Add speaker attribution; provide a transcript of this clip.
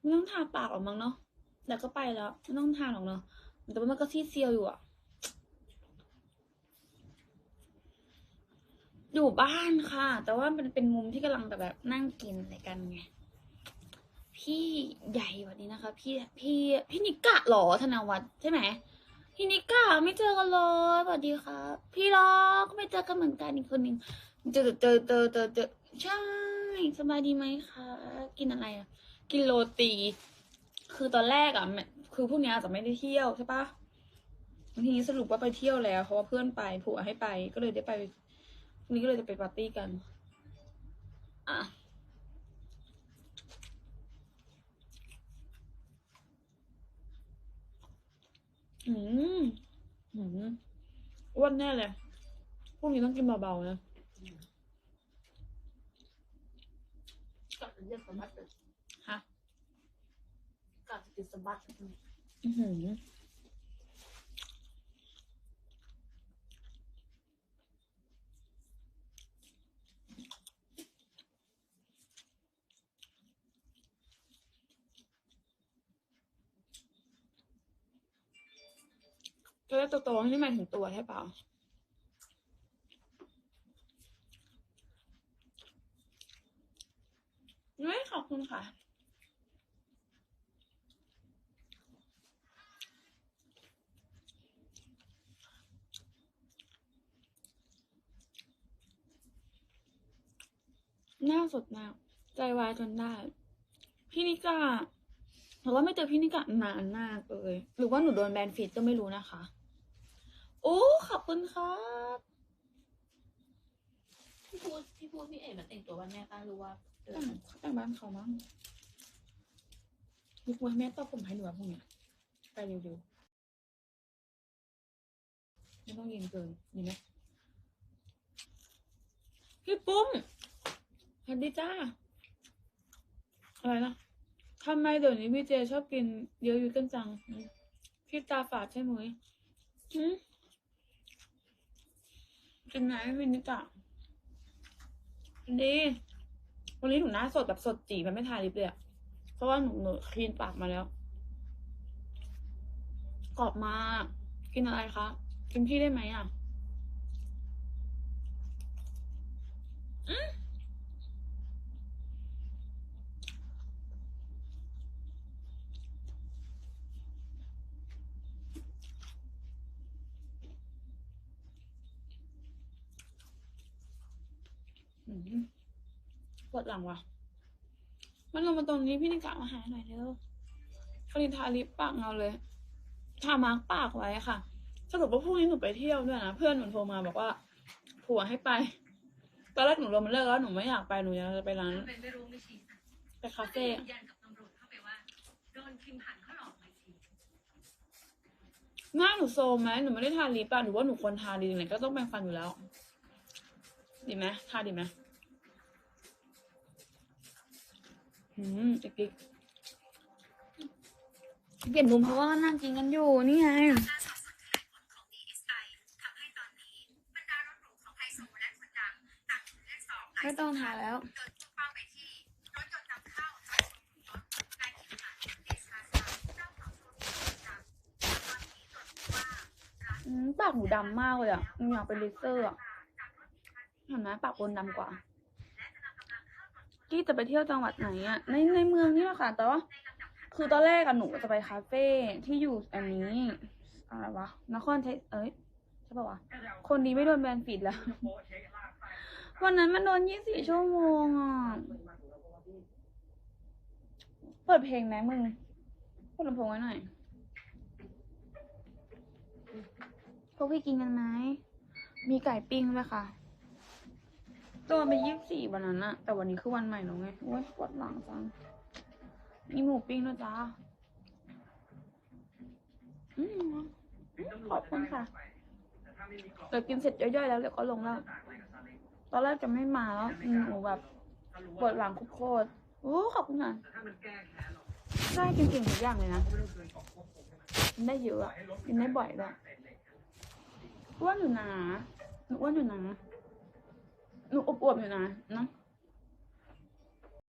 Speaker 1: ไม่ต้องทาปากหรอกมั้งเนาะแต่ก็ไปแล้ว ไม่ต้องทาหรอกเนาะแต่ว่ามันก็ซีเซียวอยู่อะอยู่บ้านค่ะ แต่ว่ามันเป็นมุมที่กำลังแบบนั่งกินอะไรกันไง พี่ใหญ่วันนี้นะคะ พี่พี่พี่นิกะหรอธนวัฒน์ใช่ไหมพี่นิกะไม่เจอกันเลยสวัสดีค่ะ พี่ล็อกไม่เจอกันเหมือนกันอีกคนหนึ่งเจอเจอเจอเจอเจอใช่สบายดีไหมคะ กินอะไรอะ กินโรตี คือตอนแรกอะคือพวกเนี้ยอาจจะไม่ได้เที่ยวใช่ปะทีนี้สรุปว่าไปเที่ยวแล้วเพราะว่าเพื่อนไปผัวให้ไปก็เลยได้ไปพรุ่งนี้ก็เลยจะไปปาร์ตี้กัน อะอืมอืมอ้วนแน่เลย พวกนี้ต้องกินเบาๆนะ
Speaker 2: ก็จะเรียกสมบัติ
Speaker 1: ฮะ
Speaker 2: ก็จะติดสบัติ
Speaker 1: อือหือจะได้โตๆนี่หมายถึงตัวใช่เปล่าไม่ขอบคุณค่ะ หน้าสดมากใจวายจนได้ พี่นิกาแต่ว่าไม่เจอพี่นิกานานมากเลย หรือว่าหนูโดนแบนฟีดก็ไม่รู้นะคะ โอ้ขอบคุณครับ
Speaker 2: พี่พูดพี่พูดพี่เอ๋มาแต่งตัววันแม่ป้ารู้ว่าเออ
Speaker 1: แต่งแต่งบ้านเขามั้งลูกว่าแม่ต้องผมให้หนูแบบพวกเนี้ยไปเร็วๆไม่ต้องเย็นเกินดีไหมพี่ปุ้มส วัสดีจ้า อะไรนะทำไมเดี๋ยวนี้พี่เจชอบกินเยอะอยู่กันจังพี่ตาฝาดใช่ไหมหืมกินไหนวินิกะดี วันนี้หนูหน้าสดแบบสดจีแบบไม่ทาลิปเลยอะเพราะว่าหนูหนูคลีนปากมาแล้วกรอบมากกินอะไรคะ กินพี่ได้ไหมอะอืม ปวดหลังว่ะ มันลงมาตรงนี้พี่นิกะมาหาหน่อยเร็วคลินทาลิปปากเงาเลย ทามาร์กปากไว้ค่ะ สรุปว่าพรุ่งนี้หนูไปเที่ยวด้วยนะ เพื่อนหนูโทรมาบอกว่า ผัวให้ไป ตอนแรกหนูรวมมันเลิกแล้วหนูไม่อยากไปหนูอยากจะไปร้าน
Speaker 3: เป็นไม่รู้ไม่ชี้
Speaker 1: ไปคาเฟ่
Speaker 3: ยื
Speaker 1: อะ
Speaker 3: นยันกับตำรวจเข้าไปว่าโดนคิมหันเขาหลอกไปที
Speaker 1: หน้าหนูโซมไหมหนูไม่ได้ทาลิปอะหนูว่าหนูควรทาดีไหนก็ต้องแปรงฟันอยู่แล้ว ดีไหมทาดีไหมอืมอีกอีกเปลี่ยนมุมเพราะว่านั่งกินกันอยู่นี่ไง
Speaker 3: การสอบสวนขยายผลของ DSI ทำให้ตอนนี้บรรดารถหรูของไฮโซและคนดังต่างถูกเรียกสอบ
Speaker 1: ไม่ต้องทาแล้ว
Speaker 3: โดยพุ่งเป้าไปที่รถยนต์นำเข้าทั้งรถนายคิมหันเดชาซาเจ้าของโชว์รูมคนดังตอนนี้ตรวจพบว่าร้าน
Speaker 1: อืมปากหนูดำมากเลยอะหนูอยากเป็นเลเซอร์อะ เห็นไหมปากบนดำกว่า กี้จะไปเที่ยวจังหวัดไหนอะ ในในเมืองนี่แหละค่ะ แต่ว่าคือตอนแรกอะหนูจะไปคาเฟ่ที่อยู่อันนี้อะไรวะนครไทยเอ้ยใช่ปะวะ คนดีไม่โดนแบนฟีดแล้ว วันนั้นมันโดนยี่สิบชั่วโมงอะ เปิดเพลงไหมมึงเปิดลำโพงไว้หน่อย พวกพี่กินกันไหม มีไก่ปิ้งด้วยค่ะ ตัวไปยี่สิบสี่วันนั้นอะแต่วันนี้คือวันใหม่แล้วไงโอ้ยปวดหลังจังมีหมูปิ้งด้วยจ้าอืมขอบคุณค่ะเดี๋ยวกินเสร็จย่อยๆแล้วเดี๋ยวก็ลงแล้ว ตอนแรกจะไม่มาแล้วอืมหนูแบบปวดหลังโคตรโอ้ขอบคุณค่ะได้กินเก่งทุกอย่างเลยนะกินได้เยอะอะกินได้บ่อยด้วยอ้วนอยู่นะหนูอ้วนอยู่นะ หนูอวบอยู่นะเนาะ